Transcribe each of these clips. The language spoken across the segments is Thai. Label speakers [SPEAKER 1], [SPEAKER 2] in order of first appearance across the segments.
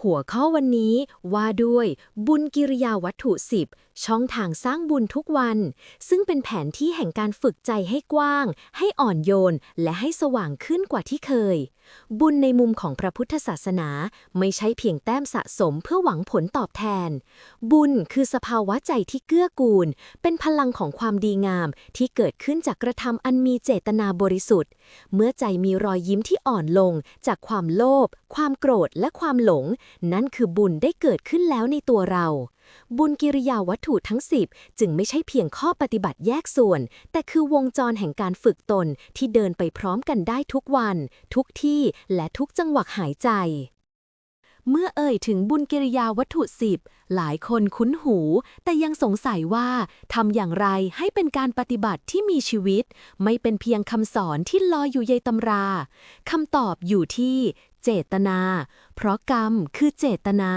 [SPEAKER 1] หัวข้อวันนี้ว่าด้วยบุญกิริยาวัตถุ10ช่องทางสร้างบุญทุกวัน ซึ่งเป็นแผนที่แห่งการฝึกใจให้กว้าง ให้อ่อนโยน และให้สว่างขึ้นกว่าที่เคย บุญในมุมของพระพุทธศาสนาไม่ใช่เพียงแต้มสะสมเพื่อหวังผลตอบแทน บุญคือสภาวะใจที่เกื้อกูล เป็นพลังของความดีงามที่เกิดขึ้นจากกระทำอันมีเจตนาบริสุทธิ์ เมื่อใจมีรอยยิ้มที่อ่อนลง จากความโลภความโกรธและความหลง นั่นคือบุญได้เกิดขึ้นแล้วในตัวเรา บุญกิริยาวัตถุทั้ง 10 จึงไม่ใช่เพียงข้อปฏิบัติแยกส่วน แต่คือวงจรแห่งการฝึกตนที่เดินไปพร้อมกันได้ทุกวัน ทุกที่และทุกจังหวะหายใจ เมื่อเอ่ยถึงบุญกิริยาวัตถุสิบหลายคนคุ้นหู แต่ยังสงสัยว่าทำอย่างไรให้เป็นการปฏิบัติที่มีชีวิต ไม่เป็นเพียงคำสอนที่ลอยอยู่ในตำราคำตอบอยู่ที่ เจตนา เพราะกรรมคือเจตนา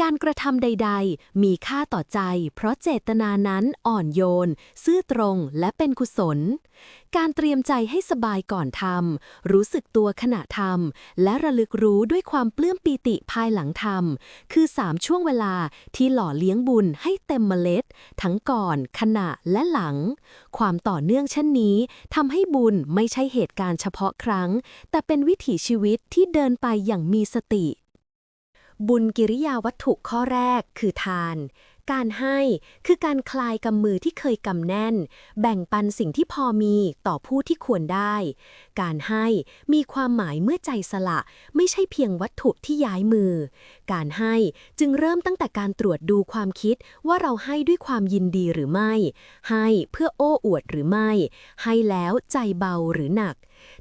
[SPEAKER 1] การกระทำใด ๆ มีค่าต่อใจ เพราะเจตนานั้นอ่อนโยน ซื่อตรงและเป็นกุศล การเตรียมใจให้สบายก่อนทำ รู้สึกตัวขณะทำ และระลึกรู้ด้วยความปลื้มปีติภายหลังทำ คือสามช่วงเวลาที่หล่อเลี้ยงบุญให้เต็มเมล็ด ทั้งก่อน ขณะและหลัง ความต่อเนื่องเช่นนี้ทำให้บุญไม่ใช่เหตุการณ์เฉพาะครั้ง แต่เป็นวิถีชีวิตที่เดินไปอย่างมีสติ บุญกิริยาวัตถุข้อแรกคือทาน การให้คือการคลายกำมือที่เคยกำแน่น แบ่งปันสิ่งที่พอมีต่อผู้ที่ควรได้ การให้มีความหมายเมื่อใจสละ ไม่ใช่เพียงวัตถุที่ย้ายมือ การให้จึงเริ่มตั้งแต่การตรวจดูความคิดว่าเราให้ด้วยความยินดีหรือไม่ ให้เพื่อโอ้อวดหรือไม่ ให้แล้วใจเบาหรือหนัก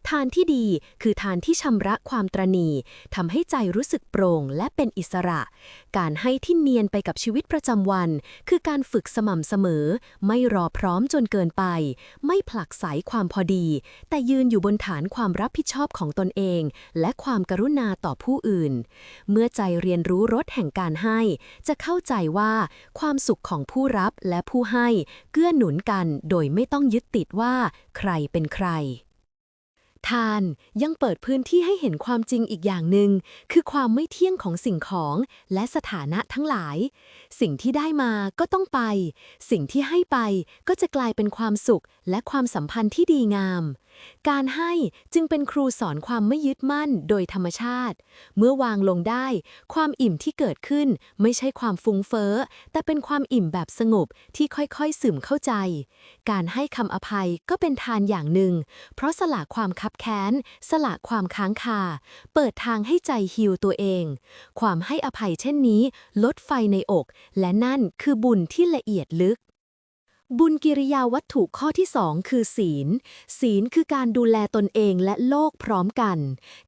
[SPEAKER 1] ทานที่ดีคือทานที่ชำระความตรณีทำให้ใจรู้สึกโปร่งและเป็นอิสระ การให้ที่เนียนไปกับชีวิตประจำวัน คือการฝึกสม่ำเสมอ ไม่รอพร้อมจนเกินไป ไม่ผลักไสความพอดี แต่ยืนอยู่บนฐานความรับผิดชอบของตนเอง และความกรุณาต่อผู้อื่น เมื่อใจเรียนรู้รสแห่งการให้ จะเข้าใจว่าความสุขของผู้รับและผู้ให้เกื้อหนุนกันโดยไม่ต้องยึดติดว่าใครเป็นใคร ทานยังเปิดพื้นที่ให้เห็นความจริงอีกอย่างหนึ่งคือความไม่เที่ยงของสิ่งของและสถานะทั้งหลาย สิ่งที่ได้มาก็ต้องไป สิ่งที่ให้ไปก็จะกลายเป็นความสุขและความสัมพันธ์ที่ดีงาม การให้จึงเป็นครูสอนความไม่ยึดมั่นโดยธรรมชาติ เมื่อวางลงได้ ความอิ่มที่เกิดขึ้นไม่ใช่ความฟุ้งเฟ้อ แต่เป็นความอิ่มแบบสงบที่ค่อยๆ ซึมเข้าใจ การให้คำอภัยก็เป็นทานอย่างหนึ่ง เพราะสละความคับแค้น สละความค้างคา เปิดทางให้ใจฮิวตัวเอง ความให้อภัยเช่นนี้ ลดไฟในอก และนั่นคือบุญที่ละเอียดลึก บุญกิริยาวัตถุข้อที่สองคือศีล ศีลคือการดูแลตนเองและโลกพร้อมกัน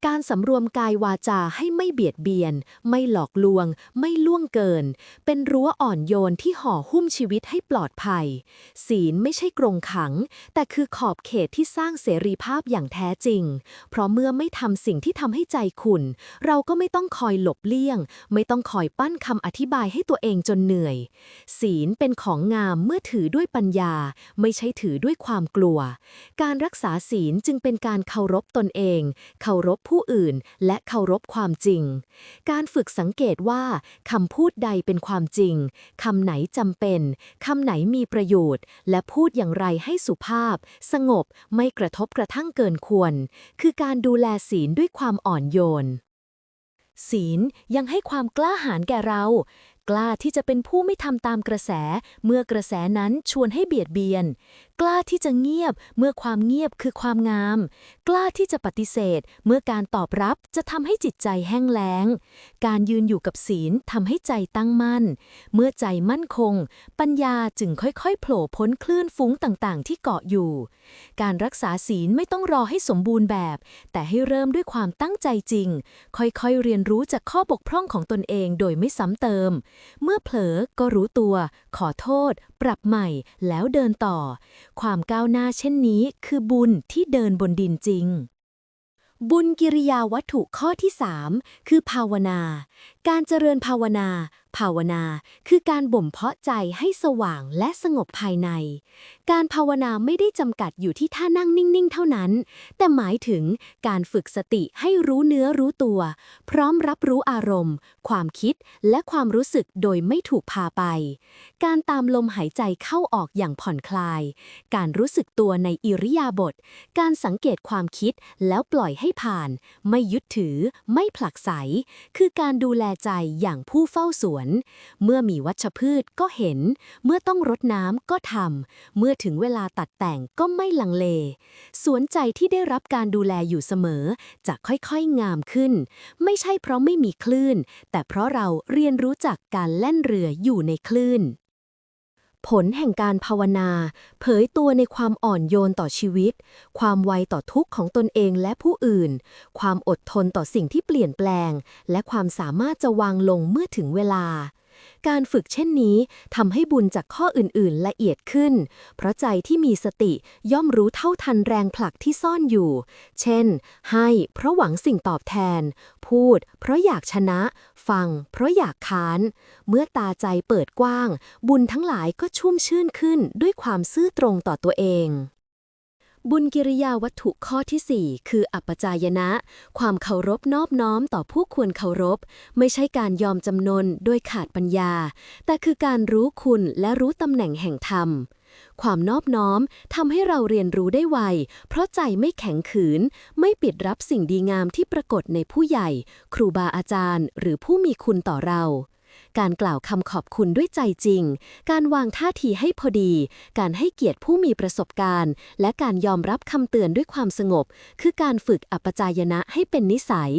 [SPEAKER 1] การสำรวมกายวาจาให้ไม่เบียดเบียน ไม่หลอกลวง ไม่ล่วงเกิน เป็นรั้วอ่อนโยนที่ห่อหุ้มชีวิตให้ปลอดภัย ศีลไม่ใช่กรงขัง แต่คือขอบเขตที่สร้างเสรีภาพอย่างแท้จริง เพราะเมื่อไม่ทำสิ่งที่ทำให้ใจขุ่นเราก็ไม่ต้องคอยหลบเลี่ยง ไม่ต้องคอยปั้นคำอธิบายให้ตัวเองจนเหนื่อย ศีลเป็นของงามเมื่อถือด้วยปัญญาไม่ใช่ถือด้วยความกลัว การรักษาศีลจึงเป็นการเคารพตนเอง เคารพผู้อื่น และเคารพความจริง การฝึกสังเกตว่าคำพูดใดเป็นความจริงคำไหนจำเป็นคำไหนมีประโยชน์ และพูดอย่างไรให้สุภาพ สงบไม่กระทบกระทั่งเกินควร คือการดูแลศีลด้วยความอ่อนโยนศีลยังให้ความกล้าหาญแก่เรา กล้าที่จะเป็นผู้ไม่ทำตามกระแส เมื่อกระแสนั้นชวนให้เบียดเบียนกล้าที่จะเงียบเมื่อความเงียบคือความงาม กล้าที่จะปฏิเสธ เมื่อการตอบรับจะทำให้จิตใจแห้งแล้ง การยืนอยู่กับศีลทำให้ใจตั้งมั่น เมื่อใจมั่นคง ปัญญาจึงค่อยๆ โผล่พ้นคลื่นฟุ้งต่างๆ ที่เกาะอยู่ การรักษาศีลไม่ต้องรอให้สมบูรณ์แบบ แต่ให้เริ่มด้วยความตั้งใจจริง ค่อยๆ เรียนรู้จากข้อบกพร่องของตนเองโดยไม่ซ้ำเติม เมื่อเผลอก็รู้ตัว ขอโทษ ปรับใหม่แล้วเดินต่อความก้าวหน้าเช่นนี้คือบุญที่เดินบนดินจริง บุญกิริยาวัตถุข้อที่ 3 คือภาวนา การเจริญภาวนา ภาวนาคือการบ่มเพาะใจให้สว่างและสงบภายใน การภาวนาไม่ได้จำกัดอยู่ที่ท่านั่งนิ่ง ๆ เท่านั้น แต่หมายถึงการฝึกสติให้รู้เนื้อรู้ตัว พร้อมรับรู้อารมณ์ ความคิดและความรู้สึกโดยไม่ถูกพาไป การตามลมหายใจเข้าออกอย่างผ่อนคลาย การรู้สึกตัวในอิริยาบถ การสังเกตความคิดแล้วปล่อยให้ผ่าน ไม่ยึดถือ ไม่ผลักไส คือการดูแลใจอย่างผู้เฝ้าสวน เมื่อมีวัชพืชก็เห็น เมื่อต้องรดน้ำก็ทำ เมื่อถึงเวลาตัดแต่งก็ไม่ลังเล สวนใจที่ได้รับการดูแลอยู่เสมอ จะค่อยๆงามขึ้น ไม่ใช่เพราะไม่มีคลื่น แต่เพราะเราเรียนรู้จักการแล่นเรืออยู่ในคลื่น ผลแห่งการภาวนา เผยตัวในความอ่อนโยนต่อชีวิต ความไวต่อทุกข์ของตนเองและผู้อื่น ความอดทนต่อสิ่งที่เปลี่ยนแปลง และความสามารถจะวางลงเมื่อถึงเวลา การฝึกเช่นนี้ทำให้บุญจากข้ออื่นๆ ละเอียดขึ้น เพราะใจที่มีสติย่อมรู้เท่าทันแรงผลักที่ซ่อนอยู่ เช่น ให้เพราะหวังสิ่งตอบแทน พูด เพราะอยากชนะ ฟัง เพราะอยากค้าน เมื่อตาใจเปิดกว้าง บุญทั้งหลายก็ชุ่มชื่นขึ้นด้วยความซื่อตรงต่อตัวเอง บุญกิริยาวัตถุข้อที่ 4 คืออัปจายนะ ความเคารพนอบน้อมต่อผู้ควรเคารพ ไม่ใช่การยอมจำนนโดยขาดปัญญา แต่คือการรู้คุณและรู้ตำแหน่งแห่งธรรม ความนอบน้อมทำให้เราเรียนรู้ได้ไว เพราะใจไม่แข็งขืน ไม่ปิดรับสิ่งดีงามที่ปรากฏในผู้ใหญ่ ครูบาอาจารย์ หรือผู้มีคุณต่อเรา การกล่าวคำขอบคุณด้วยใจจริง การวางท่าทีให้พอดี การให้เกียรติผู้มีประสบการณ์ และการยอมรับคำเตือนด้วยความสงบ คือการฝึกอัปจายนะให้เป็นนิสัย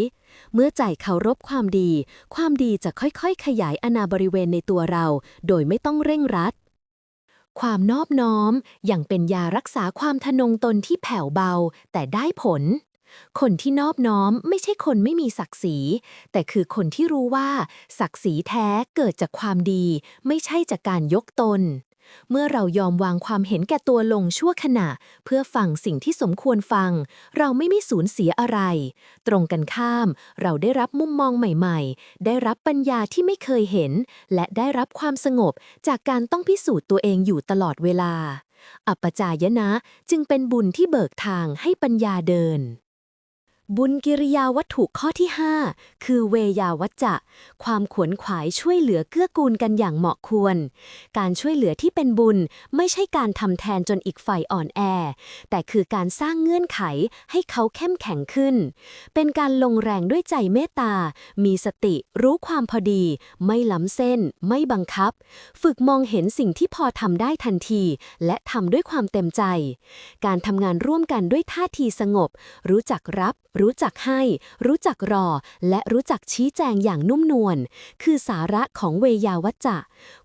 [SPEAKER 1] เมื่อใจเคารพความดี ความดีจะค่อยๆ ขยายอาณาบริเวณในตัวเรา โดยไม่ต้องเร่งรัดความนอบน้อมอย่างเป็นยารักษาความทะนงตนที่แผ่วเบาแต่ได้ผล คนที่นอบน้อมไม่ใช่คนไม่มีศักดิ์ศรี แต่คือคนที่รู้ว่า ศักดิ์ศรีแท้เกิดจากความดี ไม่ใช่จากการยกตน เมื่อเรายอมวางความเห็นแก่ตัวลงชั่วขณะ เพื่อฟังสิ่งที่สมควรฟัง เราไม่มีสูญเสียอะไร ตรงกันข้าม เราได้รับมุมมองใหม่ๆ ได้รับปัญญาที่ไม่เคยเห็น และได้รับความสงบจากการต้องพิสูจน์ตัวเองอยู่ตลอดเวลาอัปจายนะจึงเป็นบุญที่เบิกทางให้ปัญญาเดิน บุญกิริยาวัตถุข้อที่ 5 คือเวยาวัจจะ ความขวนขวายช่วยเหลือเกื้อกูลกันอย่างเหมาะควร การช่วยเหลือที่เป็นบุญไม่ใช่การทำแทนจนอีกฝ่ายอ่อนแอ แต่คือการสร้างเงื่อนไขให้เขาเข้มแข็งขึ้น เป็นการลงแรงด้วยใจเมตตา มีสติรู้ความพอดี ไม่ล้ำเส้น ไม่บังคับ ฝึกมองเห็นสิ่งที่พอทำได้ทันที และทำด้วยความเต็มใจ การทำงานร่วมกันด้วยท่าทีสงบ รู้จักรับรู้จักให้ รู้จักรอ และรู้จักชี้แจงอย่างนุ่มนวล คือสาระของเวยาวัจจะ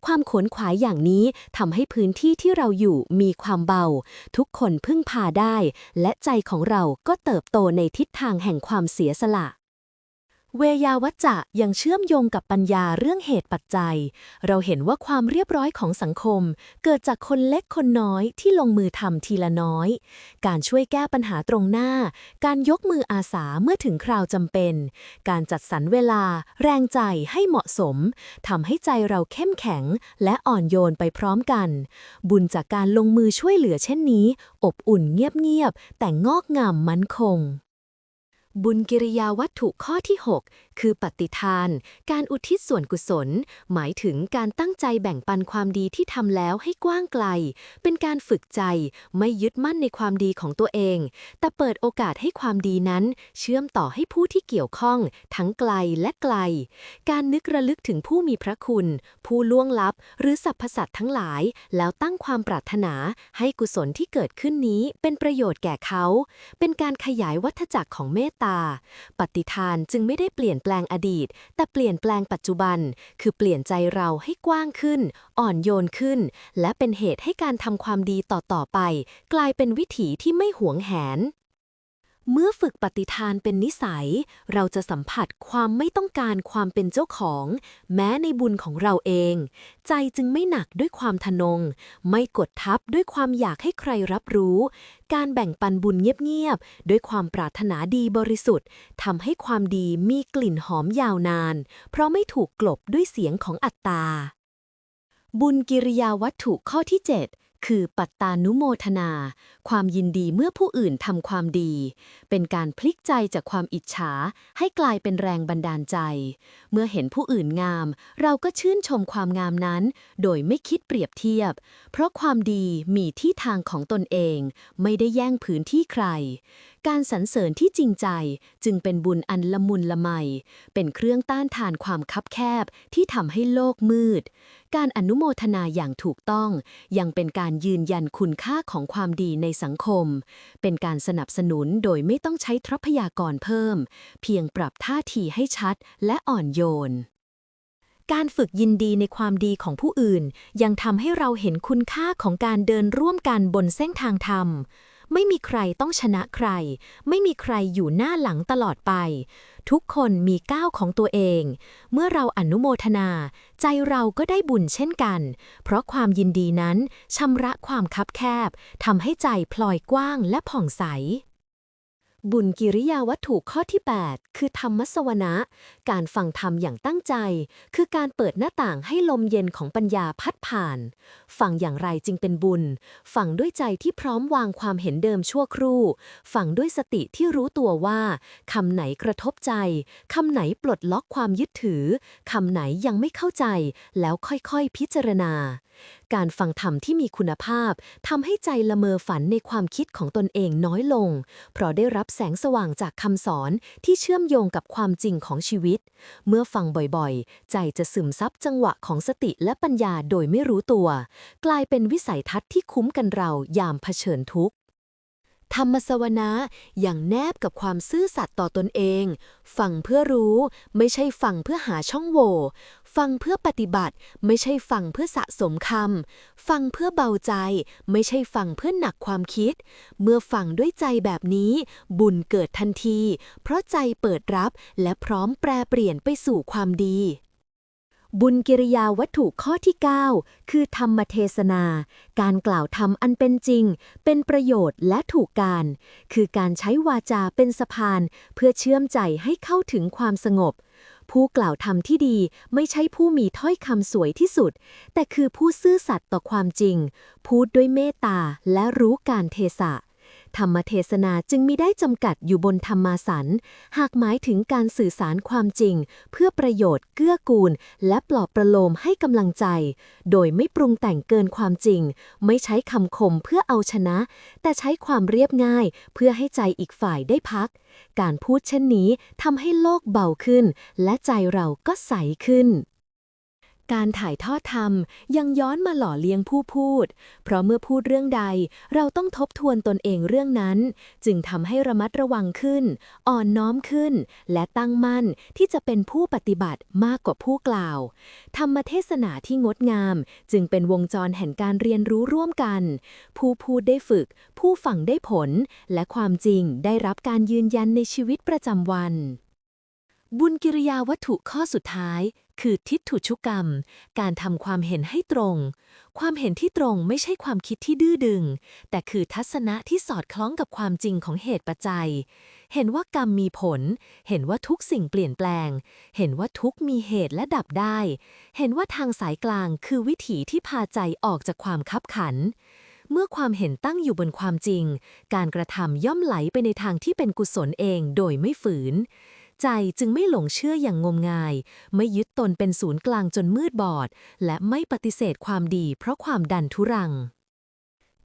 [SPEAKER 1] ความขวนขวายอย่างนี้ทำให้พื้นที่ที่เราอยู่มีความเบา ทุกคนพึ่งพาได้ และใจของเราก็เติบโตในทิศทางแห่งความเสียสละ เวยาวัจจะยังเชื่อมโยงกับปัญญาเรื่องเหตุปัจจัย เราเห็นว่าความเรียบร้อยของสังคม เกิดจากคนเล็กคนน้อยที่ลงมือทำทีละน้อย การช่วยแก้ปัญหาตรงหน้า การยกมืออาสาเมื่อถึงคราวจำเป็น การจัดสรรเวลา แรงใจให้เหมาะสมทำให้ใจเราเข้มแข็ง และอ่อนโยนไปพร้อมกัน บุญจากการลงมือช่วยเหลือเช่นนี้ อบอุ่นเงียบๆแต่งอกงามมั่นคง บุญกิริยาวัตถุข้อที่ 6 คือปฏิทาน การอุทิศส่วนกุศล หมายถึงการตั้งใจแบ่งปันความดีที่ทำแล้วให้กว้างไกล เป็นการฝึกใจไม่ยึดมั่นในความดีของตัวเอง แต่เปิดโอกาสให้ความดีนั้น เชื่อมต่อให้ผู้ที่เกี่ยวข้อง ทั้งไกลและไกล การนึกระลึกถึงผู้มีพระคุณ ผู้ล่วงลับ หรือสรรพสัตว์ทั้งหลาย แล้วตั้งความปรารถนาให้กุศลที่เกิดขึ้นนี้เป็นประโยชน์แก่เขา เป็นการขยายวัฏจักรของเมตตา ปฏิทานจึงไม่ได้เปลี่ยนแปลงอดีต แต่เปลี่ยนแปลงปัจจุบัน คือเปลี่ยนใจเราให้กว้างขึ้น อ่อนโยนขึ้น และเป็นเหตุให้การทำความดีต่อๆไป กลายเป็นวิถีที่ไม่หวงแหน เมื่อฝึกปฏิทานเป็นนิสัย เราจะสัมผัสความไม่ต้องการความเป็นเจ้าของ แม้ในบุญของเราเอง ใจจึงไม่หนักด้วยความทะนง ไม่กดทับด้วยความอยากให้ใครรับรู้ การแบ่งปันบุญเงียบๆด้วยความปรารถนาดีบริสุทธิ์ทำให้ความดีมีกลิ่นหอมยาวนาน เพราะไม่ถูกกลบด้วยเสียงของอัตตา บุญกิริยาวัตถุข้อที่ 7 คือปัตตานุโมทนา ความยินดีเมื่อผู้อื่นทำความดี เป็นการพลิกใจจากความอิจฉา ให้กลายเป็นแรงบันดาลใจ เมื่อเห็นผู้อื่นงาม เราก็ชื่นชมความงามนั้น โดยไม่คิดเปรียบเทียบ เพราะความดีมีที่ทางของตนเอง ไม่ได้แย่งพื้นที่ใครการสรรเสริญที่จริงใจจึงเป็นบุญอันละมุนละไม เป็นเครื่องต้านทานความคับแคบที่ทำให้โลกมืด การอนุโมทนาอย่างถูกต้อง ยังเป็นการยืนยันคุณค่าของความดีในสังคม เป็นการสนับสนุนโดยไม่ต้องใช้ทรัพยากรเพิ่ม เพียงปรับท่าทีให้ชัดและอ่อนโยนการฝึกยินดีในความดีของผู้อื่น ยังทำให้เราเห็นคุณค่าของการเดินร่วมกันบนเส้นทางธรรม ไม่มีใครต้องชนะใคร ไม่มีใครอยู่หน้าหลังตลอดไป ทุกคนมีก้าวของตัวเอง เมื่อเราอนุโมทนา ใจเราก็ได้บุญเช่นกัน เพราะความยินดีนั้นชำระความคับแคบทำให้ใจพลอยกว้างและผ่องใส บุญกิริยาวัตถุข้อที่ 8 คือธรรมสวนะ การฟังธรรมอย่างตั้งใจ คือการเปิดหน้าต่างให้ลมเย็นของปัญญาพัดผ่าน ฟังอย่างไรจึงเป็นบุญ ฟังด้วยใจที่พร้อมวางความเห็นเดิมชั่วครู่ ฟังด้วยสติที่รู้ตัวว่าคำไหนกระทบใจคำไหนปลดล็อกความยึดถือคำไหนยังไม่เข้าใจ แล้วค่อยๆพิจารณา การฟังธรรมที่มีคุณภาพทำให้ใจละเมอฝันในความคิดของตนเองน้อยลง เพราะได้รับแสงสว่างจากคำสอนที่เชื่อมโยงกับความจริงของชีวิต เมื่อฟังบ่อยๆ ใจจะซึมซับจังหวะของสติและปัญญาโดยไม่รู้ตัว กลายเป็นวิสัยทัศน์ที่คุ้มกันเรายามเผชิญทุกข์ ธรรมสวนะอย่างแนบกับความซื่อสัตย์ต่อตนเอง ฟังเพื่อรู้ ไม่ใช่ฟังเพื่อหาช่องโหว่ฟังเพื่อปฏิบัติ ไม่ใช่ฟังเพื่อสะสมคำฟังเพื่อเบาใจ ไม่ใช่ฟังเพื่อหนักความคิด เมื่อฟังด้วยใจแบบนี้ บุญเกิดทันที เพราะใจเปิดรับและพร้อมแปรเปลี่ยนไปสู่ความดี บุญกิริยาวัตถุข้อที่ 9 คือธรรมเทศนา การกล่าวธรรมอันเป็นจริง เป็นประโยชน์และถูกการ คือการใช้วาจาเป็นสะพาน เพื่อเชื่อมใจให้เข้าถึงความสงบ ผู้กล่าวธรรมที่ดีไม่ใช่ผู้มีถ้อยคำสวยที่สุด แต่คือผู้ซื่อสัตย์ต่อความจริง พูดด้วยเมตตาและรู้การเทศะ ธรรมเทศนาจึงมิได้จำกัดอยู่บนธรรมาสัน หากหมายถึงการสื่อสารความจริง เพื่อประโยชน์เกื้อกูล และปลอบประโลมให้กำลังใจ โดยไม่ปรุงแต่งเกินความจริง ไม่ใช้คำคมเพื่อเอาชนะ แต่ใช้ความเรียบง่าย เพื่อให้ใจอีกฝ่ายได้พัก การพูดเช่นนี้ทำให้โลกเบาขึ้น และใจเราก็ใสขึ้น การถ่ายทอดธรรมยังย้อนมาหล่อเลี้ยงผู้พูด เพราะเมื่อพูดเรื่องใด เราต้องทบทวนตนเองเรื่องนั้น จึงทำให้ระมัดระวังขึ้น อ่อนน้อมขึ้น และตั้งมั่นที่จะเป็นผู้ปฏิบัติมากกว่าผู้กล่าว ธรรมเทศนาที่งดงาม จึงเป็นวงจรแห่งการเรียนรู้ร่วมกัน ผู้พูดได้ฝึก ผู้ฟังได้ผล และความจริงได้รับการยืนยันในชีวิตประจำวัน บุญกิริยาวัตถุข้อสุดท้าย คือทิฏฐุชุกรรม การทำความเห็นให้ตรง ความเห็นที่ตรงไม่ใช่ความคิดที่ดื้อดึง แต่คือทัศนะที่สอดคล้องกับความจริงของเหตุปัจจัย เห็นว่ากรรมมีผล เห็นว่าทุกสิ่งเปลี่ยนแปลง เห็นว่าทุกมีเหตุและดับได้ เห็นว่าทางสายกลางคือวิถีที่พาใจออกจากความคับขันเมื่อความเห็นตั้งอยู่บนความจริง การกระทำย่อมไหลไปในทางที่เป็นกุศลเองโดยไม่ฝืน ใจจึงไม่หลงเชื่ออย่างงมงาย ไม่ยึดตนเป็นศูนย์กลางจนมืดบอด และไม่ปฏิเสธความดีเพราะความดันทุรัง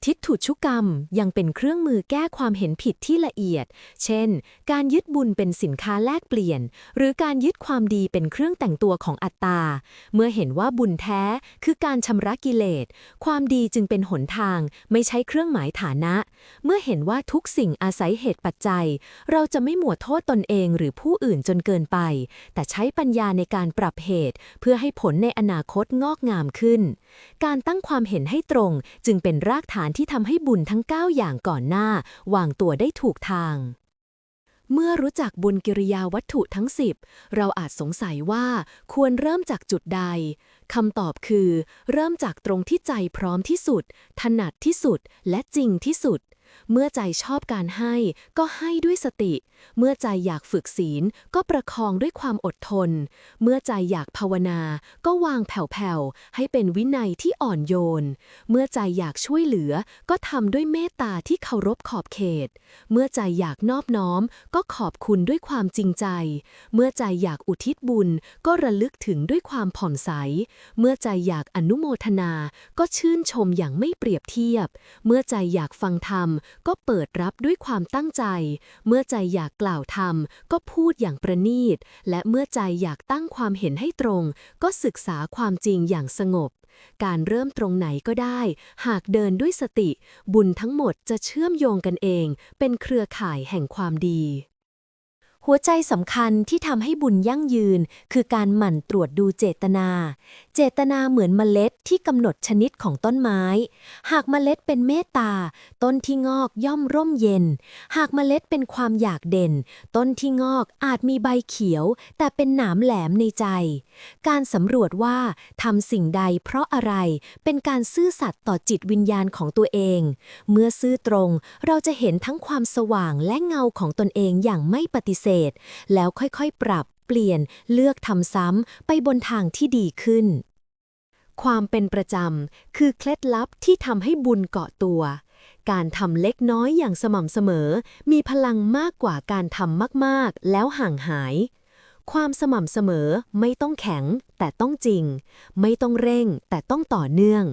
[SPEAKER 1] ทิฏฐุชุกรรมยังเป็นเครื่องมือแก้ความเห็นผิดที่ละเอียด เช่น การยึดบุญเป็นสินค้าแลกเปลี่ยน หรือการยึดความดีเป็นเครื่องแต่งตัวของอัตตา เมื่อเห็นว่าบุญแท้คือการชำระกิเลส ความดีจึงเป็นหนทาง ไม่ใช่เครื่องหมายฐานะ เมื่อเห็นว่าทุกสิ่งอาศัยเหตุปัจจัย เราจะไม่หมวดโทษตนเองหรือผู้อื่นจนเกินไป แต่ใช้ปัญญาในการปรับเหตุ เพื่อให้ผลในอนาคตงอกงามขึ้น การตั้งความเห็นให้ตรงจึงเป็นรากฐานที่ทำให้บุญทั้ง 9 อย่างก่อนหน้า วางตัวได้ถูกทาง เมื่อรู้จักบุญกิริยาวัตถุทั้ง 10 เราอาจสงสัยว่าควรเริ่มจากจุดใดคำตอบคือ เริ่มจากตรงที่ใจพร้อมที่สุด ถนัดที่สุดและจริงที่สุด เมื่อใจชอบการให้ก็ให้ด้วยสติ เมื่อใจอยากฝึกศีลก็ประคองด้วยความอดทน เมื่อใจอยากภาวนา ก็วางแผ่วๆ ให้เป็นวินัยที่อ่อนโยน เมื่อใจอยากช่วยเหลือ ก็ทำด้วยเมตตาที่เคารพขอบเขต เมื่อใจอยากนอบน้อม ก็ขอบคุณด้วยความจริงใจ เมื่อใจอยากอุทิศบุญ ก็ระลึกถึงด้วยความผ่องใส เมื่อใจอยากอนุโมทนา ก็ชื่นชมอย่างไม่เปรียบเทียบ เมื่อใจอยากฟังธรรมก็เปิดรับด้วยความตั้งใจ เมื่อใจอยากกล่าวธรรม ก็พูดอย่างประณีต และเมื่อใจอยากตั้งความเห็นให้ตรง ก็ศึกษาความจริงอย่างสงบ การเริ่มตรงไหนก็ได้ หากเดินด้วยสติ บุญทั้งหมดจะเชื่อมโยงกันเอง เป็นเครือข่ายแห่งความดี หัวใจสำคัญที่ทำให้บุญยั่งยืน คือการหมั่นตรวจดูเจตนา เจตนาเหมือนเมล็ดที่กำหนดชนิดของต้นไม้ หากเมล็ดเป็นเมตตา ต้นที่งอกย่อมร่มเย็น หากเมล็ดเป็นความอยากเด่น ต้นที่งอกอาจมีใบเขียว แต่เป็นหนามแหลมในใจ การสำรวจว่าทำสิ่งใดเพราะอะไร เป็นการซื่อสัตย์ต่อจิตวิญญาณของตัวเอง เมื่อซื่อตรงเราจะเห็นทั้งความสว่างและเงาของตนเองอย่างไม่ปฏิเสธแล้วค่อยๆ ปรับ เปลี่ยนเลือกทำซ้ำไปบนทางที่ดีขึ้น ความเป็นประจำคือเคล็ดลับที่ทำให้บุญเกาะตัว การทำเล็กน้อยอย่างสม่ำเสมอ มีพลังมากกว่าการทำมากๆ แล้วห่างหาย ความสม่ำเสมอไม่ต้องแข็งแต่ต้องจริง ไม่ต้องเร่งแต่ต้องต่อเนื่อง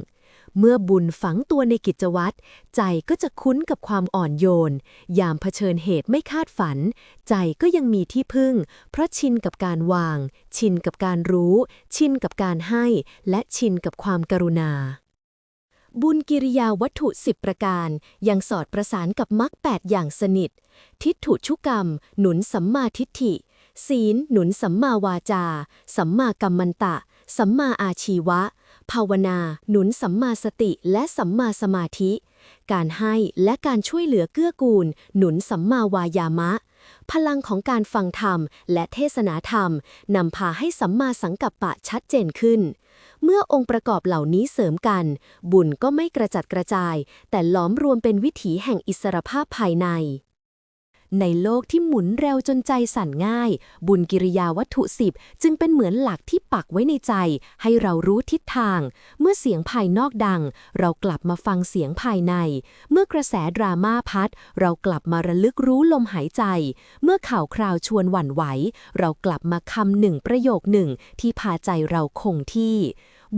[SPEAKER 1] เมื่อบุญฝังตัวในกิจวัตรใจก็จะคุ้นกับความอ่อนโยน ยามเผชิญเหตุไม่คาดฝัน ใจก็ยังมีที่พึ่ง เพราะชินกับการวาง ชินกับการรู้ ชินกับการให้ และชินกับความกรุณา บุญกิริยาวัตถุสิบประการ ยังสอดประสานกับมรรคแปดอย่างสนิท ทิฏฐุชุกรรม หนุนสัมมาทิฏฐิ ศีล หนุนสัมมาวาจา สัมมากัมมันตะ สัมมาอาชีวะ ภาวนา หนุนสัมมาสติและสัมมาสมาธิ การให้และการช่วยเหลือเกื้อกูล หนุนสัมมาวายามะ พลังของการฟังธรรมและเทศนาธรรม นำพาให้สัมมาสังกัปปะชัดเจนขึ้น เมื่อองค์ประกอบเหล่านี้เสริมกัน บุญก็ไม่กระจัดกระจาย แต่ล้อมรวมเป็นวิถีแห่งอิสรภาพภายใน ในโลกที่หมุนเร็วจนใจสั่นง่าย บุญกิริยาวัตถุสิบจึงเป็นเหมือนหลักที่ปักไว้ในใจ ให้เรารู้ทิศทาง เมื่อเสียงภายนอกดัง เรากลับมาฟังเสียงภายใน เมื่อกระแสดราม่าพัด เรากลับมาระลึกรู้ลมหายใจ เมื่อข่าวคราวชวนหวั่นไหว เรากลับมาคำหนึ่งประโยคหนึ่งที่พาใจเราคงที่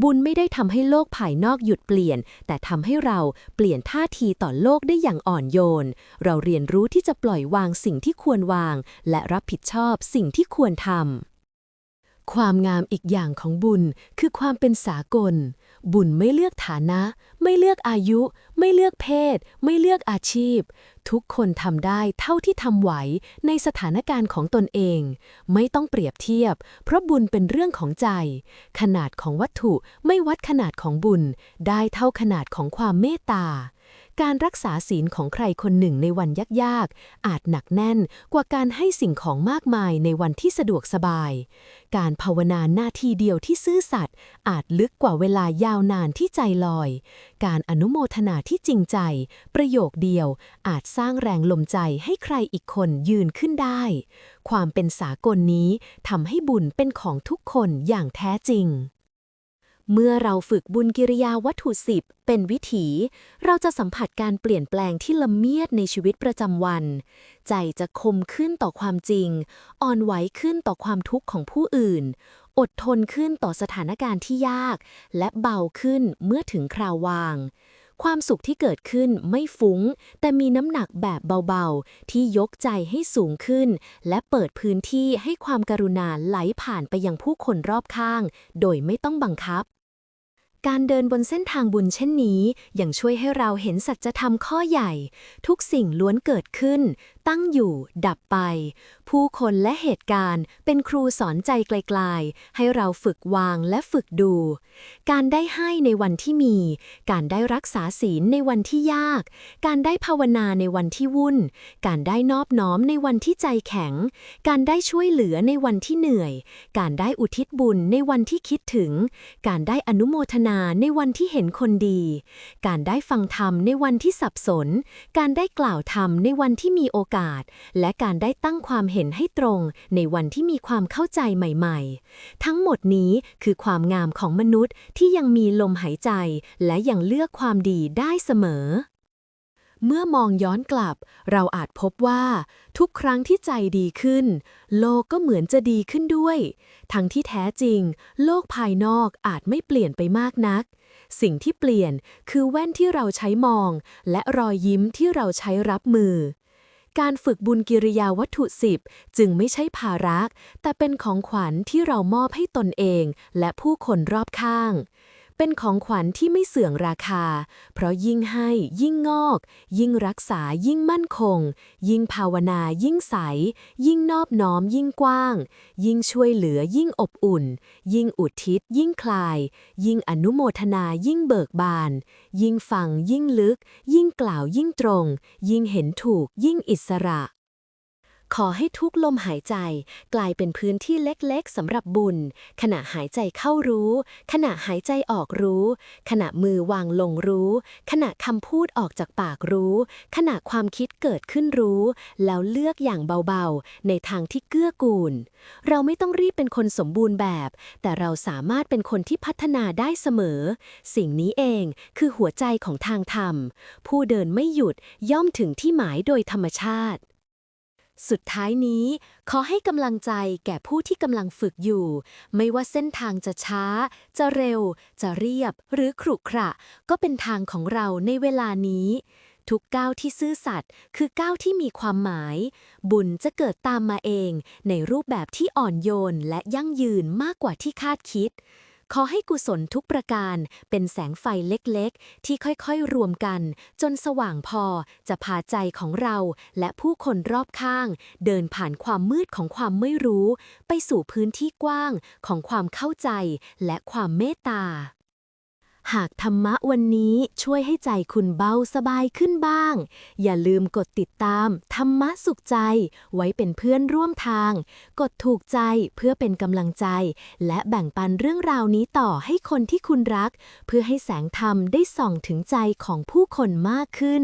[SPEAKER 1] บุญไม่ได้ทำให้โลกภายนอกหยุดเปลี่ยน แต่ทำให้เราเปลี่ยนท่าทีต่อโลกได้อย่างอ่อนโยน เราเรียนรู้ที่จะปล่อยวางสิ่งที่ควรวาง และรับผิดชอบสิ่งที่ควรทำความงามอีกอย่างของบุญคือความเป็นสากล บุญไม่เลือกฐานะ ไม่เลือกอายุ ไม่เลือกเพศ ไม่เลือกอาชีพ ทุกคนทำได้เท่าที่ทำไหวในสถานการณ์ของตนเอง ไม่ต้องเปรียบเทียบ เพราะบุญเป็นเรื่องของใจ ขนาดของวัตถุไม่วัดขนาดของบุญ ได้เท่าขนาดของความเมตตา การรักษาศีลของใครคนหนึ่งในวันยากๆ อาจหนักแน่นกว่าการให้สิ่งของมากมายในวันที่สะดวกสบาย การภาวนาหน้าทีเดียวที่ซื่อสัตย์อาจลึกกว่าเวลายาวนานที่ใจลอย การอนุโมทนาที่จริงใจ ประโยคเดียวอาจสร้างแรงลมใจให้ใครอีกคนยืนขึ้นได้ ความเป็นสากลนี้ทำให้บุญเป็นของทุกคนอย่างแท้จริง เมื่อเราฝึกบุญกิริยาวัตถุสิบเป็นวิถี เราจะสัมผัสการเปลี่ยนแปลงที่ละเมียดในชีวิตประจำวัน ใจจะคมขึ้นต่อความจริง อ่อนไหวขึ้นต่อความทุกข์ของผู้อื่น อดทนขึ้นต่อสถานการณ์ที่ยาก และเบาขึ้นเมื่อถึงคราววาง ความสุขที่เกิดขึ้นไม่ฟุ้ง แต่มีน้ำหนักแบบเบาๆ ที่ยกใจให้สูงขึ้น และเปิดพื้นที่ให้ความกรุณาไหลผ่านไปยังผู้คนรอบข้าง โดยไม่ต้องบังคับ การเดินบนเส้นทางบุญเช่นนี้ยังช่วยให้เราเห็นสัจธรรมข้อใหญ่ ทุกสิ่งล้วนเกิดขึ้นตั้งอยู่ ดับไป ผู้คนและเหตุการณ์เป็นครูสอนใจไกลๆ ให้เราฝึกวางและฝึกดู การได้ให้ในวันที่มี การได้รักษาศีลในวันที่ยาก การได้ภาวนาในวันที่วุ่น การได้นอบน้อมในวันที่ใจแข็ง การได้ช่วยเหลือในวันที่เหนื่อย การได้อุทิศบุญในวันที่คิดถึง การได้อนุโมทนาในวันที่เห็นคนดี การได้ฟังธรรมในวันที่สับสน การได้กล่าวธรรมในวันที่มีโอกาสและการได้ตั้งความเห็นให้ตรงในวันที่มีความเข้าใจใหม่ๆ ทั้งหมดนี้คือความงามของมนุษย์ที่ยังมีลมหายใจ และยังเลือกความดีได้เสมอ เมื่อมองย้อนกลับ เราอาจพบว่า ทุกครั้งที่ใจดีขึ้น โลกก็เหมือนจะดีขึ้นด้วย ทั้งที่แท้จริง โลกภายนอกอาจไม่เปลี่ยนไปมากนักสิ่งที่เปลี่ยนคือแว่นที่เราใช้มอง และรอยยิ้มที่เราใช้รับมือ การฝึกบุญกิริยาวัตถุสิบจึงไม่ใช่ภารักแต่เป็นของขวัญที่เรามอบให้ตนเอง และผู้คนรอบข้าง เป็นของขวัญที่ไม่เสื่องราคา เพราะยิ่งให้ยิ่งงอก ยิ่งรักษายิ่งมั่นคง ยิ่งภาวนายิ่งใส ยิ่งนอบน้อมยิ่งกว้าง ยิ่งช่วยเหลือยิ่งอบอุ่น ยิ่งอุทิศยิ่งคลาย ยิ่งอนุโมทนายิ่งเบิกบาน ยิ่งฟังยิ่งลึก ยิ่งกล่าวยิ่งตรง ยิ่งเห็นถูกยิ่งอิสระ ขอให้ทุกลมหายใจ กลายเป็นพื้นที่เล็กๆสำหรับบุญ ขณะหายใจเข้ารู้ ขณะหายใจออกรู้ ขณะมือวางลงรู้ ขณะคำพูดออกจากปากรู้ ขณะความคิดเกิดขึ้นรู้ แล้วเลือกอย่างเบาๆ ในทางที่เกื้อกูล เราไม่ต้องรีบเป็นคนสมบูรณ์แบบ แต่เราสามารถเป็นคนที่พัฒนาได้เสมอ สิ่งนี้เองคือหัวใจของทางธรรม ผู้เดินไม่หยุดย่อมถึงที่หมายโดยธรรมชาติ สุดท้ายนี้ ขอให้กำลังใจแก่ผู้ที่กำลังฝึกอยู่ ไม่ว่าเส้นทางจะช้า จะเร็ว จะเรียบ หรือขรุขระ ก็เป็นทางของเราในเวลานี้ ทุกก้าวที่ซื่อสัตย์คือก้าวที่มีความหมาย บุญจะเกิดตามมาเอง ในรูปแบบที่อ่อนโยนและยั่งยืนมากกว่าที่คาดคิด ขอให้กุศลทุกประการ เป็นแสงไฟเล็กๆ ที่ค่อยๆ รวมกัน จนสว่างพอจะพาใจของเราและผู้คนรอบข้าง เดินผ่านความมืดของความไม่รู้ ไปสู่พื้นที่กว้างของความเข้าใจและความเมตตา หากธรรมะวันนี้ช่วยให้ใจคุณเบาสบายขึ้นบ้าง อย่าลืมกดติดตาม ธรรมะสุขใจ ไว้เป็นเพื่อนร่วมทาง กดถูกใจเพื่อเป็นกำลังใจ และแบ่งปันเรื่องราวนี้ต่อให้คนที่คุณรัก เพื่อให้แสงธรรมได้ส่องถึงใจของผู้คนมากขึ้น